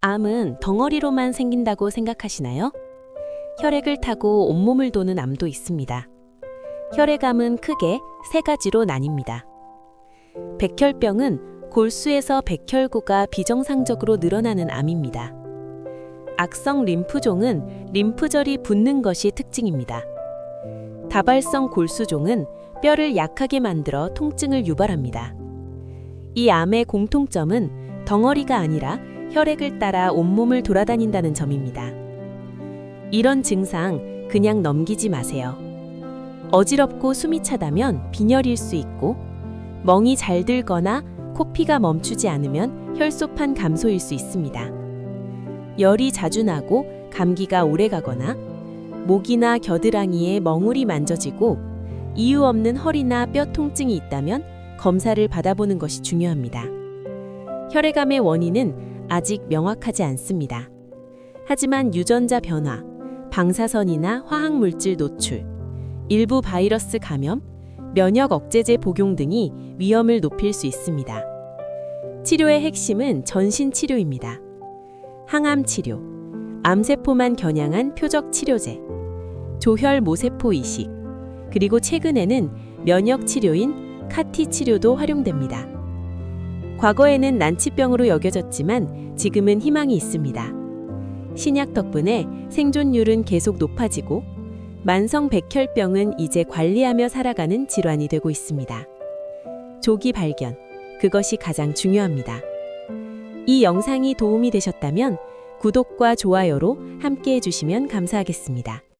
암은 덩어리로만 생긴다고 생각하시나요? 혈액을 타고 온몸을 도는 암도 있습니다. 혈액암은 크게 세 가지로 나뉩니다. 백혈병은 골수에서 백혈구가 비정상적으로 늘어나는 암입니다. 악성 림프종은 림프절이 붓는 것이 특징입니다. 다발성 골수종은 뼈를 약하게 만들어 통증을 유발합니다. 이 암의 공통점은 덩어리가 아니라 혈액을 따라 온몸을 돌아다닌다는 점입니다. 이런 증상 그냥 넘기지 마세요. 어지럽고 숨이 차다면 빈혈일 수 있고 멍이 잘 들거나 코피가 멈추지 않으면 혈소판 감소일 수 있습니다. 열이 자주 나고 감기가 오래 가거나 목이나 겨드랑이에 멍울이 만져지고 이유 없는 허리나 뼈 통증이 있다면 검사를 받아보는 것이 중요합니다. 혈액암의 원인은 아직 명확하지 않습니다. 하지만 유전자 변화, 방사선이나 화학물질 노출, 일부 바이러스 감염, 면역 억제제 복용 등이 위험을 높일 수 있습니다. 치료의 핵심은 전신 치료입니다. 항암 치료, 암세포만 겨냥한 표적 치료제, 조혈 모세포 이식, 그리고 최근에는 면역 치료인 카티 치료도 활용됩니다. 과거에는 난치병으로 여겨졌지만 지금은 희망이 있습니다. 신약 덕분에 생존율은 계속 높아지고 만성 백혈병은 이제 관리하며 살아가는 질환이 되고 있습니다. 조기 발견, 그것이 가장 중요합니다. 이 영상이 도움이 되셨다면 구독과 좋아요로 함께 해주시면 감사하겠습니다.